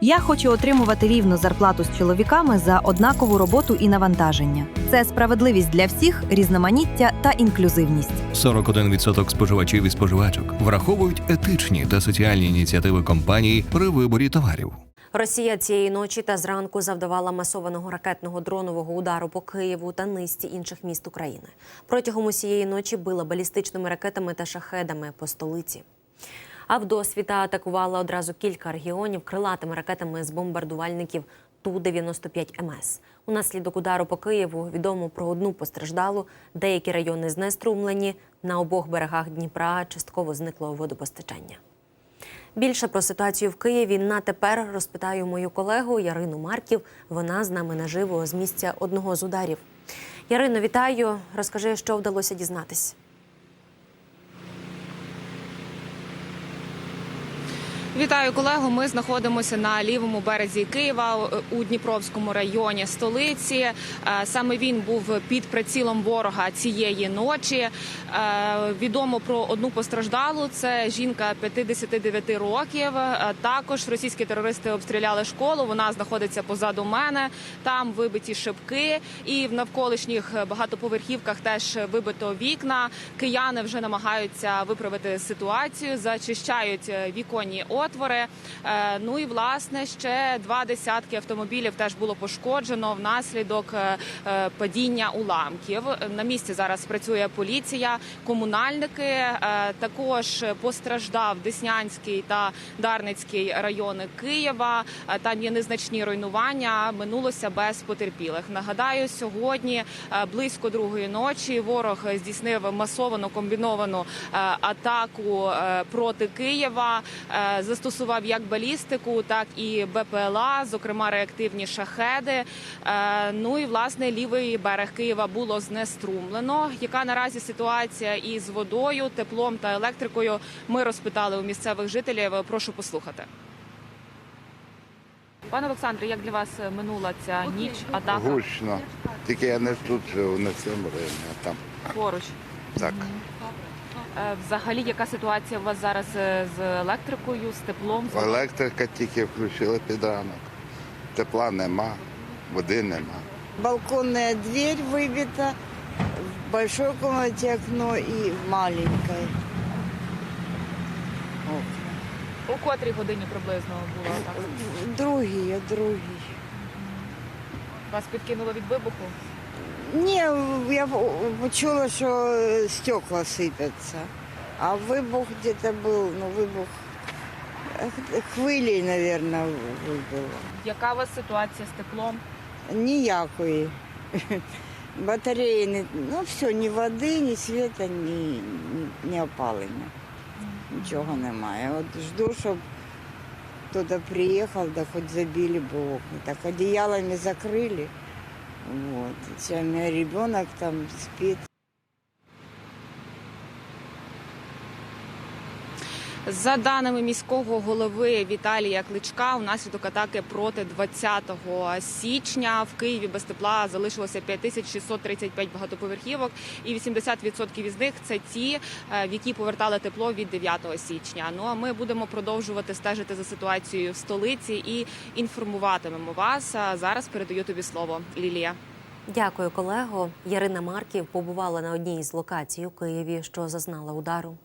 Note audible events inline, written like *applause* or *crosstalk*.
Я хочу отримувати рівну зарплату з чоловіками за однакову роботу і навантаження. Це справедливість для всіх, різноманіття та інклюзивність. 41% споживачів і споживачок враховують етичні та соціальні ініціативи компаній при виборі товарів. Росія цієї ночі та зранку завдавала масованого ракетного дронового удару по Києву та низці інших міст України. Протягом усієї ночі била балістичними ракетами та шахедами по столиці. А вдосвіта атакувала одразу кілька регіонів крилатими ракетами з бомбардувальників Ту-95 МС. Унаслідок удару по Києву відомо про одну постраждалу. Деякі райони знеструмлені. На обох берегах Дніпра частково зникло водопостачання. Більше про ситуацію в Києві на тепер розпитаю мою колегу Ярину Марків. Вона з нами наживо з місця одного з ударів. Ярино, вітаю. Розкажи, що вдалося дізнатись. Вітаю колего. Ми знаходимося на лівому березі Києва е, у Дніпровському районі столиці. Е, Саме він був під прицілом ворога цієї ночі. Е, Відомо про одну постраждалу. Це жінка 59 років. Також російські терористи обстріляли школу. Вона знаходиться позаду мене. Там вибиті шибки, і в навколишніх багатоповерхівках теж вибито вікна. Кияни вже намагаються виправити ситуацію, зачищають віконні отвори. Е, Ну і власне ще два десятки автомобілів теж було пошкоджено внаслідок е, е, падіння уламків. На місці зараз працює поліція, комунальники. Також постраждав Деснянський та Дарницький райони Києва. Там є незначні руйнування. Минулося без потерпілих. Нагадаю, сьогодні близько другої ночі ворог здійснив масовану комбіновану атаку проти Києва. Застосував як балістику, так і БПЛА, зокрема реактивні шахеди. Е, Ну і власне лівий берег Києва було знеструмлено. Яка наразі ситуація із водою, теплом та електрикою? Ми розпитали у місцевих жителів. Прошу послухати. Пане Олександре, як для вас минула ця ніч атака Гучно. Тільки я не тут живу, не в цьому районі, а там. поруч? Так. Е, Взагалі, яка ситуація у вас зараз е, з електрикою, з теплом? Електрика тільки включила під ранок. Тепла нема, води нема. Балконная дверь выбита, в большой комнате окно и в маленькой. Окна. У котрій годині приблизно було атака? Другие, другие. Вас підкинуло від вибуху? Не, я почула, що стекла сыпятся. А выбух где-то был, ну выбух э, хвилей, наверное, выбило. Яка у вас ситуація з теплом? Ніякої. *laughs* Батареї не, ну все, ні води, ні світа, ні, ні, ні опалення. Нічого немає. От жду, щоб хтось приїхав, да хоч забили б окна. Так одеялами закрили. Вот. У меня ребенок там спит. За даними міського голови Віталія Кличка, унаслідок атаки проти 20 січня в Києві без тепла залишилося 5635 багатоповерхівок, і 80% із них це ті, е, в які повертали тепло від 9 січня. Ну а ми будемо продовжувати стежити за ситуацією в столиці і інформуватимемо вас. Зараз передаю тобі слово, Лілія. Дякую, колего. Ярина Марків побувала на одній із локацій у Києві, що зазнала удару.